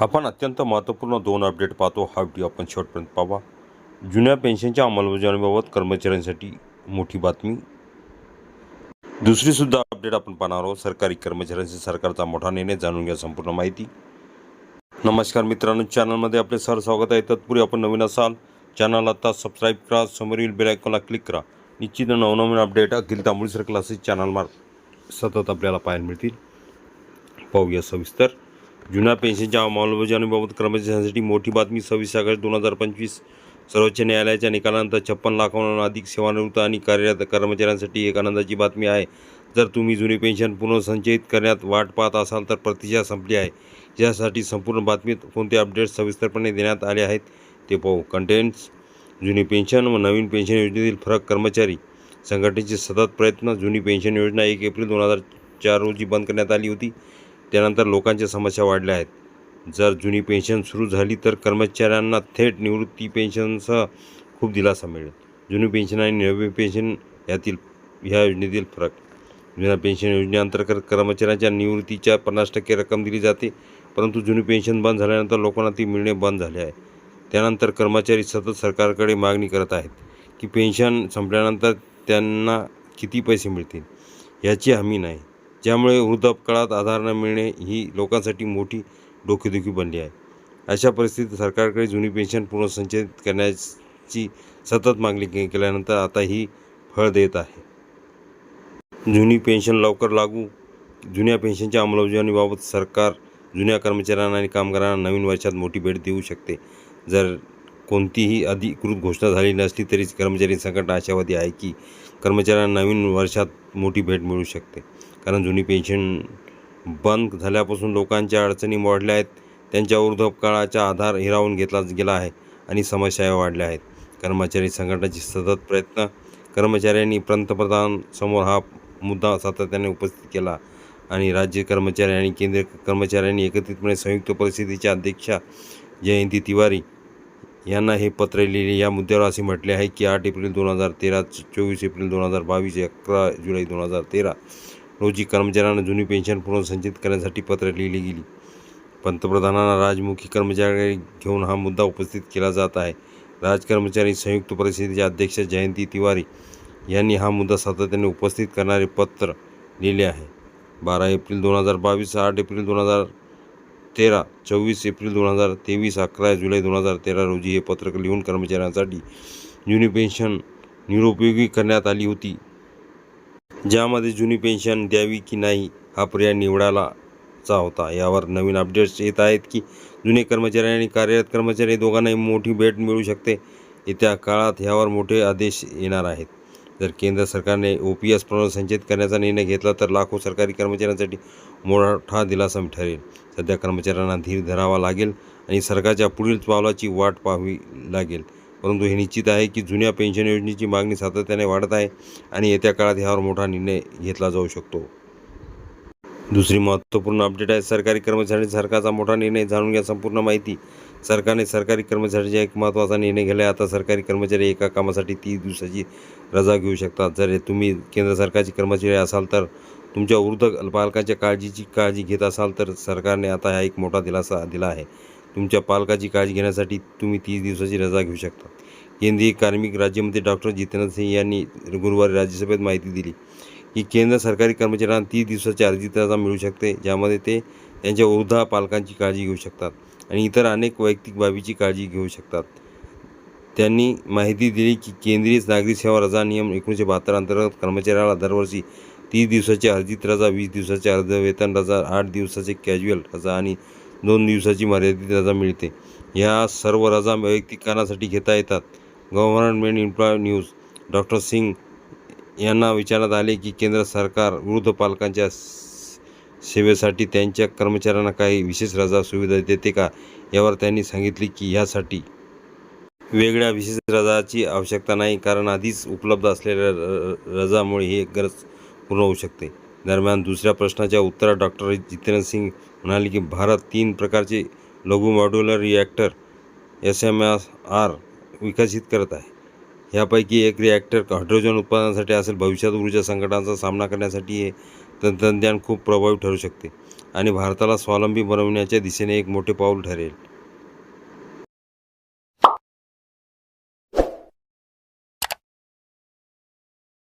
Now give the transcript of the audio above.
आपण अत्यंत महत्त्वपूर्ण दोन अपडेट पाहतो. हा व्हिडिओ आपण शेवटपर्यंत पाहा जुन्या पेन्शनच्या अंमलबजावणीबाबत कर्मचाऱ्यांसाठी मोठी बातमी. दुसरीसुद्धा अपडेट आपण पाहणार आहोत. सरकारी कर्मचाऱ्यांशी सरकारचा मोठा निर्णय जाणून घ्या संपूर्ण माहिती. नमस्कार मित्रांनो. चॅनलमध्ये आपले सर स्वागत आहे. तत्पूर्वी आपण नवीन असाल चॅनल आता सबस्क्राईब करा. समोरील बेल आयकॉनला क्लिक करा. निश्चित नवनवीन अपडेट अखिल तांबुळीसर क्लासेस चॅनलमार सतत आपल्याला पाहायला मिळतील. पाहूया सविस्तर. जुन्या पेन्शनच्या अंमलबजावणीबाबत कर्मचाऱ्यांसाठी मोठी बातमी. सव्वीस ऑगस्ट दोन हजार पंचवीस सर्वोच्च न्यायालयाच्या निकालानंतर छप्पन लाखांहून अधिक सेवानिवृत्त आणि कार्यरत कर्मचाऱ्यांसाठी एक आनंदाची बातमी आहे. जर तुम्ही जुनी पेन्शन पुनर्संचयित करण्यात वाट पाहत असाल तर प्रतीक्षा संपली आहे. यासाठी संपूर्ण बातमीत कोणते अपडेट्स सविस्तरपणे देण्यात आले आहेत ते पाहू. कंटेंट्स जुनी पेन्शन व नवीन पेन्शन योजनेतील फरक. कर्मचारी संघटनेचे सतत प्रयत्न. जुनी पेन्शन योजना एक एप्रिल दोन हजार चार रोजी बंद करण्यात आली होती. त्यानंतर लोकांच्या समस्या वाढल्या आहेत. जर जुनी पेन्शन सुरू झाली तर कर्मचाऱ्यांना थेट निवृत्ती पेन्शनसह खूप दिलासा मिळेल. जुनी पेन्शन आणि नवी पेन्शन यातील ह्या योजनेतील फरक. जुन्या पेन्शन योजनेअंतर्गत कर्मचाऱ्यांच्या निवृत्तीच्या पन्नास टक्के रक्कम दिली जाते परंतु जुनी पेन्शन बंद झाल्यानंतर लोकांना ती मिळणे बंद झाले आहे. त्यानंतर कर्मचारी सतत सरकारकडे मागणी करत आहेत की पेन्शन संपल्यानंतर त्यांना किती पैसे मिळतील याची हमी नाही. ज्यामुळे वृद्धापकाळात आधार न मिळणे ही लोकांसाठी मोठी डोकेदुखी बनली आहे. अशा परिस्थितीत सरकारकडे जुनी पेन्शन पुनर्संचयित करण्याची सतत मागणी केल्यानंतर आता ही फळ देत आहे. जुनी पेन्शन लवकर लागू जुन्या पेन्शनच्या अंमलबजावणीबाबत सरकार जुन्या कर्मचाऱ्यांना आणि कामगारांना नवीन वर्षात मोठी भेट देऊ शकते. जर कोणतीही अधिकृत घोषणा झाली नसली तरी कर्मचारी संघटना आशावादी आहे की कर्मचाऱ्यांना नवीन वर्षात मोठी भेट मिळू शकते. कारण जुनी पेन्शन बंद झाल्यापासून लोकांच्या अडचणी वाढल्या आहेत. त्यांच्या वृद्धकाळाचा आधार हिरावून घेतला गेला आहे आणि समस्या वाढल्या आहेत. कर्मचारी संघटनाचे सतत प्रयत्न. कर्मचाऱ्यांनी पंतप्रधान समोर हा मुद्दा सातत्याने उपस्थित केला आणि राज्य कर्मचारी आणि केंद्रीय कर्मचाऱ्यांनी एकत्रितपणे संयुक्त परिषदेच्या अध्यक्षा जयंती तिवारी यांना हे पत्र लिहिले. या मुद्द्यावर असे म्हटले आहे की आठ एप्रिल दोन हजार तेरा चोवीस एप्रिल दोन हजार बावीस अकरा जुलै दोन हजार तेरा रोजी कर्मचाऱ्यांना जुनी पेन्शन पुनर्संचित करण्यासाठी पत्र लिहिली गेली. पंतप्रधानांना राजमुखी कर्मचारी घेऊन हा मुद्दा उपस्थित केला जात आहे. राज कर्मचारी संयुक्त परिषदेचे अध्यक्ष जयंती तिवारी यांनी हा मुद्दा सातत्याने उपस्थित करणारे पत्र लिहिले आहे. बारा एप्रिल दोन हजार बावीस आठ एप्रिल दोन हजार तेरा चोवीस एप्रिल दोन हजार तेवीस अकरा जुलै दोन हजार तेरा रोजी हे पत्रक लिहून कर्मचाऱ्यांसाठी जुनी पेन्शन निरुपयोगी करण्यात आली होती. ज्यामध्ये जुनी पेन्शन द्यावी की नाही हा पर्याय निवडायलाचा होता. यावर नवीन अपडेट्स येत आहेत की जुने कर्मचारी आणि कार्यरत कर्मचारी दोघांनाही मोठी भेट मिळू शकते. येत्या काळात ह्यावर मोठे आदेश येणार आहेत. जर केंद्र सरकारने ओ पी एस पुनर्संचयित करण्याचा निर्णय घेतला तर लाखो सरकारी कर्मचाऱ्यांसाठी मोठा दिलासा ठरेल सध्या कर्मचाऱ्यांना धीर धरावा लागेल आणि सरकारच्या पुढील पावलाची वाट पाहावी लागेल. परंतु हे निश्चित आहे की जुन्या पेन्शन योजनेची मागणी सातत्याने वाढत आहे आणि येत्या काळात ह्यावर मोठा निर्णय घेतला जाऊ शकतो. दुसरी महत्त्वपूर्ण अपडेट आहे सरकारी कर्मचारी सरकारचा मोठा निर्णय जाणून घ्या संपूर्ण माहिती. सरकारने सरकारी कर्मचाऱ्यांचा एक महत्त्वाचा निर्णय घेतला आहे. आता सरकारी कर्मचारी एका कामासाठी तीस दिवसाची रजा घेऊ शकतात. जर तुम्ही केंद्र सरकारचे कर्मचारी असाल तर तुमच्या वृद्ध पालकाच्या काळजीची काळजी घेत असाल तर सरकारने आता हा एक मोठा दिलासा दिला आहे. तुमच्या पालकाची काळजी घेण्यासाठी तुम्ही तीस दिवसाची रजा घेऊ शकता. केंद्रीय कार्मिक राज्यमंत्री डॉक्टर जितेंद्र सिंह यांनी गुरुवारी राज्यसभेत माहिती दिली की केंद्र सरकारी कर्मचाऱ्यांना तीस दिवसाची अर्जित रजा मिळू शकते ज्यामध्ये ते त्यांच्या वृद्धा पालकांची काळजी घेऊ शकतात आणि इतर अनेक वैयक्तिक बाबीची काळजी घेऊ शकतात. त्यांनी माहिती दिली की केंद्रीय नागरी सेवा रजा नियम एकोणीसशे बहात्तर अंतर्गत कर्मचाऱ्याला दरवर्षी तीस दिवसाची अर्जित रजा वीस दिवसाची अर्ध वेतन रजा आठ दिवसाचे कॅज्युअल रजा आणि दोन दिवसाची मर्यादित रजा मिळते. या सर्व रजा वैयक्तिक कारणासाठी घेता येतात. Government employee news. Doctor Singh यांना विचारण्यात आले की केंद्र सरकार वृद्ध पालकांच्या सेवेसाठी त्यांच्या कर्मचाऱ्यांना काही विशेष रजा सुविधा देते का? यावर त्यांनी सांगितले की ह्यासाठी वेगळ्या विशेष रजाची आवश्यकता नाही कारण आधीच उपलब्ध असलेल्या र- रजामुळे ही गरज पूर्ण होऊ शकते. दरम्यान दुसऱ्या प्रश्नाच्या उत्तरात डॉक्टर जितेंद्र सिंग म्हणाले की भारत तीन प्रकारचे लघु modular reactor S M S R विकसित करत आहे. यापैकी एक रिॲक्टर हायड्रोजन उत्पादनासाठी असेल भविष्यात ऊर्जा संकटांचा सामना करण्यासाठी हे तंत्रज्ञान खूप प्रभावी ठरू शकते आणि भारताला स्वावलंबी बनवण्याच्या दिशेने एक मोठे पाऊल ठरेल.